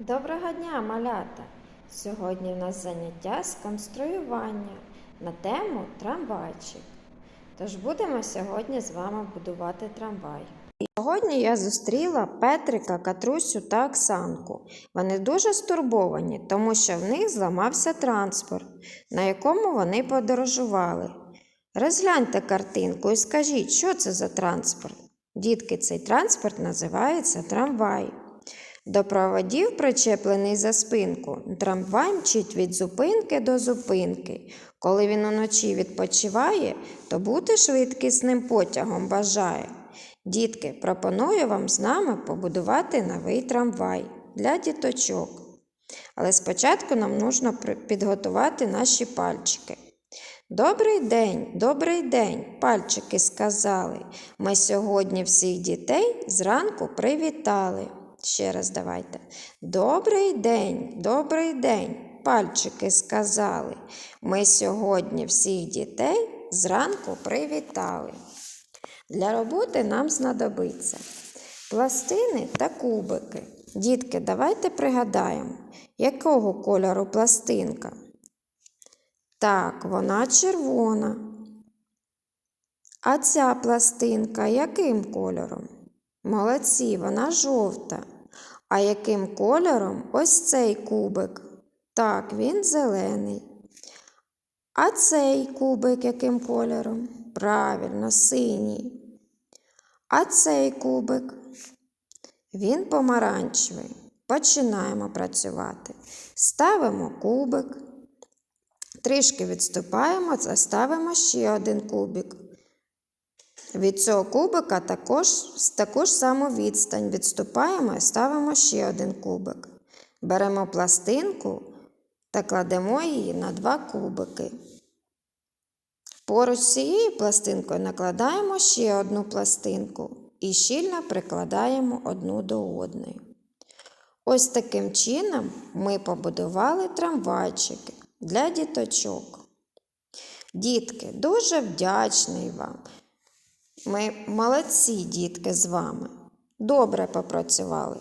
Доброго дня, малята! Сьогодні в нас заняття з конструювання на тему трамвайчик. Тож будемо сьогодні з вами будувати трамвай. Сьогодні я зустріла Петрика, Катрусю та Оксанку. Вони дуже стурбовані, тому що в них зламався транспорт, на якому вони подорожували. Розгляньте картинку і скажіть, що це за транспорт? Дітки, цей транспорт називається трамвай. До проводів причеплений за спинку. Трамвай мчить від зупинки до зупинки. Коли він уночі відпочиває, то бути швидкісним потягом бажає. Дітки, пропоную вам з нами побудувати новий трамвай для діточок. Але спочатку нам нужно підготувати наші пальчики. Добрий день, добрий день, пальчики сказали. Ми сьогодні всіх дітей зранку привітали. Ще раз давайте. Добрий день, добрий день, пальчики сказали. Ми сьогодні всіх дітей зранку привітали. Для роботи нам знадобиться пластини та кубики. Дітки, давайте пригадаємо, якого кольору пластинка. Так, вона червона. А ця пластинка яким кольором? Молодці, вона жовта. А яким кольором ось цей кубик? Так, він зелений. А цей кубик яким кольором? Правильно, синій. А цей кубик? Він помаранчевий. Починаємо працювати. Ставимо кубик. Трішки відступаємо, заставимо ще один кубик. Від цього кубика також, таку ж саму відстань відступаємо і ставимо ще один кубик. Беремо пластинку та кладемо її на два кубики. Поруч з цією пластинкою накладаємо ще одну пластинку і щільно прикладаємо одну до одної. Ось таким чином ми побудували трамвайчики для діточок. Дітки, дуже вдячний вам. Ми молодці, дітки, з вами. Добре попрацювали.